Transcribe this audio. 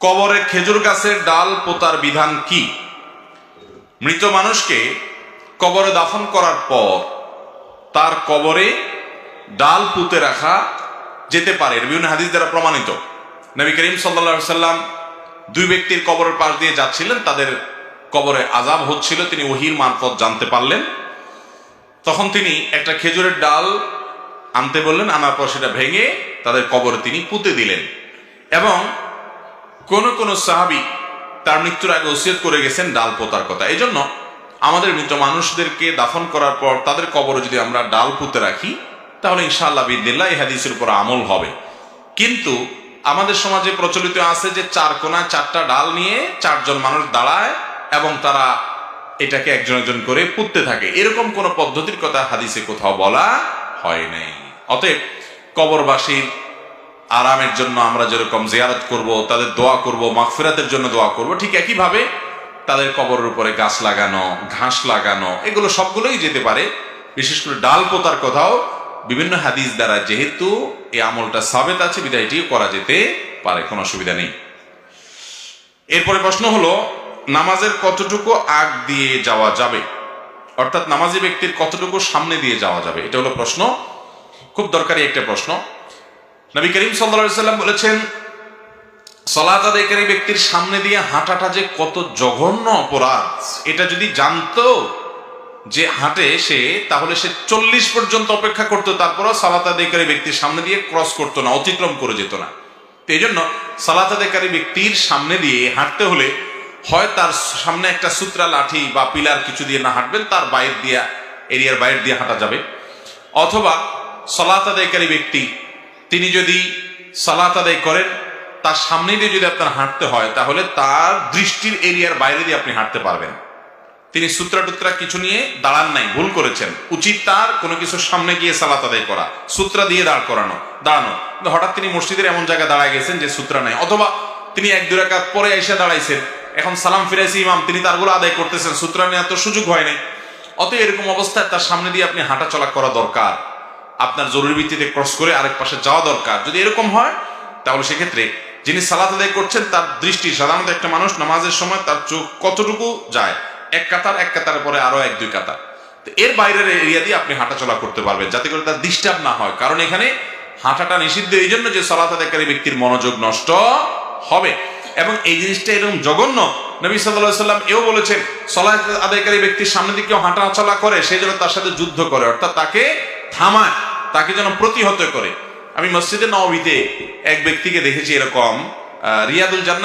কবরে খেজুর গাছের ডাল পোতার বিধান কি? মৃত মানুষকে কবরে দাফন করার পর তার কবরে ডাল পুঁতে রাখা যেতে পারে। বিভিন্ন হাদিস দ্বারা প্রমাণিত। নবী করিম সাল্লা সাল্লাম দুই ব্যক্তির কবরের পাশ দিয়ে যাচ্ছিলেন। তাদের কবরে আজাব হচ্ছিল, তিনি ওহির মারফত জানতে পারলেন। তখন তিনি একটা খেজুরের ডাল আনতে বললেন, আনার পর সেটা ভেঙে তাদের কবরে তিনি পুঁতে দিলেন। এবং কোন কোন সাহাবি তার মৃত্যুর আগে ওসিয়ত করে গেছেন ডাল পোতার কথা। এই জন্য আমাদের মৃত মানুষদেরকে দাফন করার পর তাদের কবরে যদি আমরা ডাল পুঁতে রাখি, তাহলে ইনশাআল্লাহ বিদিল্লা এই হাদিসের উপর আমল হবে। কিন্তু আমাদের সমাজে প্রচলিত আছে যে চার কোনায় চারটা ডাল নিয়ে চারজন মানুষ দাঁড়ায় এবং তারা এটাকে একজন একজন করে পুঁততে থাকে। এরকম কোন পদ্ধতির কথা হাদিসে কোথাও বলা হয় নাই। অতএব কবরবাসীর আরামের জন্য আমরা যেরকম জিয়ারত করব, তাদের দোয়া করব, মাগফিরাতের জন্য দোয়া করব, ঠিক একইভাবে তাদের কবরের উপরে গাছ লাগানো, ঘাস লাগানো, এগুলো সবগুলোই যেতে পারে। বিশেষ করে ডাল পোতার কথাও বিভিন্ন হাদিস দ্বারা যেহেতু এই আমলটা সাবেত আছে বিধায় এটিও করা যেতে পারে, কোনো অসুবিধা নেই। এরপরে প্রশ্ন হলো, নামাজের কতটুকু আগ দিয়ে যাওয়া যাবে? অর্থাৎ নামাজি ব্যক্তির কতটুকু সামনে দিয়ে যাওয়া যাবে? এটা হলো প্রশ্ন। খুব দরকারি একটা প্রশ্ন। নবী করিম সাল্লা সাল্লাম বলেছেন, সলাত আদায়কারী ব্যক্তির সামনে দিয়ে হাঁটাটা যে কত জঘন্য অপরাধ, এটা যদি জানতো যে হাঁটে সে, তাহলে সে চল্লিশ পর্যন্ত অপেক্ষা করতো, তারপরও সালাত আদায়কারী ব্যক্তির সামনে দিয়ে ক্রস করতো না, অতিক্রম করে যেত না। তো এই জন্য সালাত আদায়কারী ব্যক্তির সামনে দিয়ে হাঁটতে হলে হয় তার সামনে একটা সূত্রা লাঠি বা পিলার কিছু দিয়ে না হাঁটবেন, তার বাইর দিয়ে, এরিয়ার বাইর দিয়ে হাঁটা যাবে, অথবা সলাত আদায়কারী ব্যক্তি তিনি যদি সালাত আদায় করেন, তার সামনে দিয়ে যদি আপনার হাঁটতে হয়, তাহলে তার দৃষ্টির এরিয়ার বাইরে দিয়ে আপনি হাঁটতে পারবেন। তিনি সূত্রা টুত্রা কিছু নিয়ে দাঁড়ান নাই, ভুল করেছেন। উচিত তার কোনো কিছুর সামনে গিয়ে সালাত আদায় করা, সূত্রা দিয়ে দাঁড় করানো, দাঁড়ানো। হঠাৎ তিনি মসজিদের এমন জায়গায় দাঁড়ায় গেছেন যে সূত্রা নাই। অথবা তিনি এক দুই রাকাত পরে এসে দাঁড়াইছেন, এখন সালাম ফিরাইছি ইমাম, তিনি তারগুলো আদায় করতেছেন, সূত্রা নেওয়ার তো সুযোগ হয় নাই। অত এরকম অবস্থায় তার সামনে দিয়ে আপনি হাঁটা চলা করা দরকার। আপনার জরুরি ভিত্তিতে ক্রস করে আরেক পাশে যাওয়া দরকার। যদি এরকম হয়, তাহলে সেক্ষেত্রে যিনি সালাত আদায় করছেন, তার দৃষ্টি সাধারণত একটা মানুষ নামাজের সময় তার চোখ কতটুকু যায়? এক কাতার, এক কাতারের পরে আরও এক, দুই কাতার। তো এর বাইরের এরিয়া দিয়ে আপনি হাঁটাচলা করতে পারবেন, যাতে করে তার ডিস্টার্ব না হয়। কারণ এখানে হাঁটাটা নিষিদ্ধ, এই জন্য যে সালাত আদায়কারী ব্যক্তির মনোযোগ নষ্ট হবে। এবং এই জিনিসটা এরকম জঘন্য। নবী সাল্লাহ সাল্লাম এও বলেছেন সলাহ আদায়কারী ব্যক্তির সামনে দিকে কেউ হাঁটা চলা করে সেই জন্য তার সাথে যুদ্ধ করে, অর্থাৎ তাকে থামায়। তাকে যেন প্রতিহত করে। আমি মসজিদে নবীতে এক ব্যক্তিকে দেখেছি এরকম রিয়াদুল জান্নাত